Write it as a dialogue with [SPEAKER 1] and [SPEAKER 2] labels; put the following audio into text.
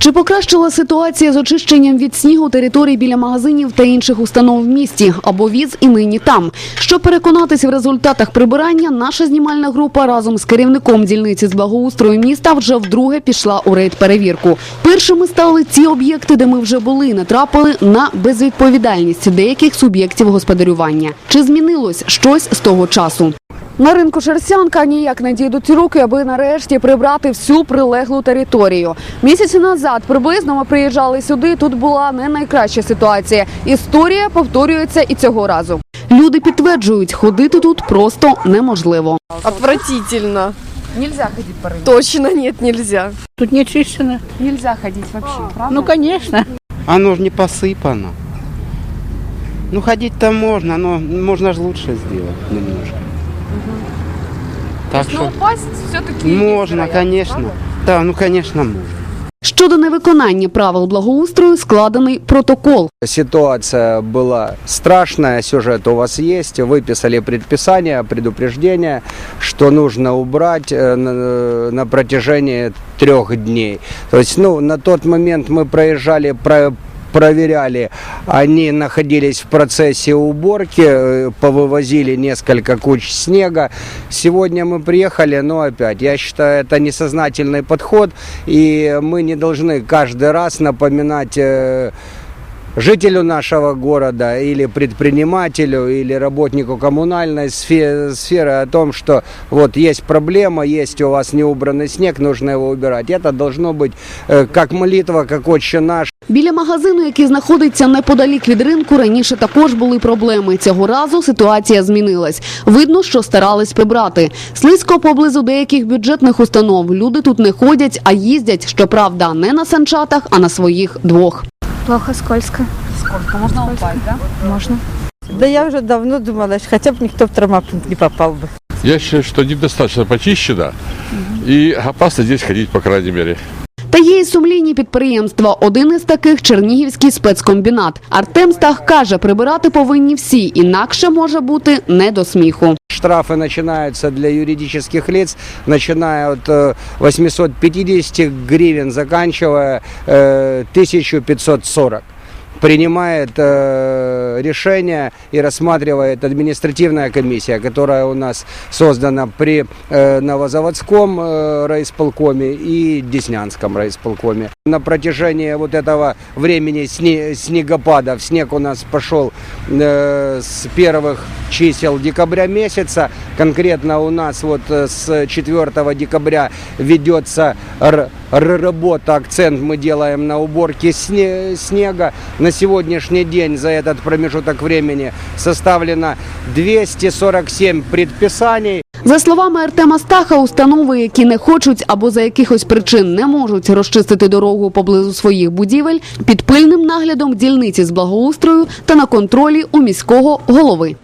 [SPEAKER 1] Чи покращила ситуація з очищенням від снігу територій біля магазинів та інших установ в місті або віз і нині там? Щоб переконатись в результатах прибирання, наша знімальна група разом з керівником дільниці з благоустрою міста вже вдруге пішла у рейд перевірку. Першими стали ті об'єкти, де ми вже були, натрапили на безвідповідальність деяких суб'єктів господарювання. Чи змінилось щось з того часу? На ринку Шерстянка ніяк не дійдуть руки, аби нарешті прибрати всю прилеглу територію. Місяці назад приблизно ми приїжджали сюди. Тут була не найкраща ситуація. Історія повторюється і цього разу. Люди підтверджують, ходити тут просто неможливо.
[SPEAKER 2] Отвратительно.
[SPEAKER 1] Нельзя ходити по ринку.
[SPEAKER 2] Точно нет, нельзя.
[SPEAKER 3] Тут не чищено.
[SPEAKER 1] Нельзя ходити вообще, правда?
[SPEAKER 3] Ну, конечно.
[SPEAKER 4] Оно же не посыпано. Ну, ходить-то можно, но можно же лучше сделать немножко. Так что
[SPEAKER 1] упасть все-таки
[SPEAKER 4] можно, конечно. Да, ну, конечно, можно.
[SPEAKER 1] Щодо невиконання правил благоустрою складений протокол.
[SPEAKER 5] Ситуация была страшная, сюжет у вас есть, выписали предписание, предупреждение, что нужно убрать э, на, на протяжении трех дней. То есть, ну, на тот момент мы проезжали, про- проверяли, они находились в процессе уборки, э, повывозили несколько куч снега. Сегодня мы приехали, но опять, я считаю, это несознательный подход, и мы не должны каждый раз напоминать э, жителю нашего города или предпринимателю или работнику коммунальной сфе- сферы о том, что вот есть проблема, есть у вас неубранный снег, нужно его убирать. Это должно быть э, как молитва, как отче наш.
[SPEAKER 1] Біля магазину, який знаходиться неподалік від ринку, раніше також були проблеми. Цього разу ситуація змінилась. Видно, що старались прибрати. Слизько поблизу деяких бюджетних установ. Люди тут не ходять, а їздять, щоправда, не на санчатах, а на своїх двох.
[SPEAKER 6] Плохо, скользко.
[SPEAKER 1] Сколько можна упасть, да?
[SPEAKER 6] Можно.
[SPEAKER 7] Да я уже давно думала, что хотя бы никто в травмопункт не попал бы.
[SPEAKER 8] Я считаю, что недостаточно почищено. И опасно здесь ходить, по крайней мере.
[SPEAKER 1] Та є й сумлінні підприємства. Один із таких Чернігівський спецкомбінат. Артем Стах каже, прибирати повинні всі, інакше може бути не до сміху.
[SPEAKER 5] Штрафы начинаются для юридических лиц, начиная от э, 850 гривен, заканчивая э, 1540 Принимает э, решение и рассматривает административная комиссия, которая у нас создана при э, Новозаводском э, райисполкоме и Деснянском райисполкоме. На протяжении вот этого времени сне- снегопадов снег у нас пошел э, с первых чисел декабря месяца. Конкретно у нас вот э, с 4 декабря ведется работа, акцент мы делаем на уборке сне- снега. На сегодняшний день за этот промежуток времени составлено 247 предписаний.
[SPEAKER 1] За словами Артема Стаха, установи, які не хочуть або за якихось причин не можуть розчистити дорогу поблизу своїх будівель, під пильним наглядом дільниці з благоустрою та на контролі у міського голови.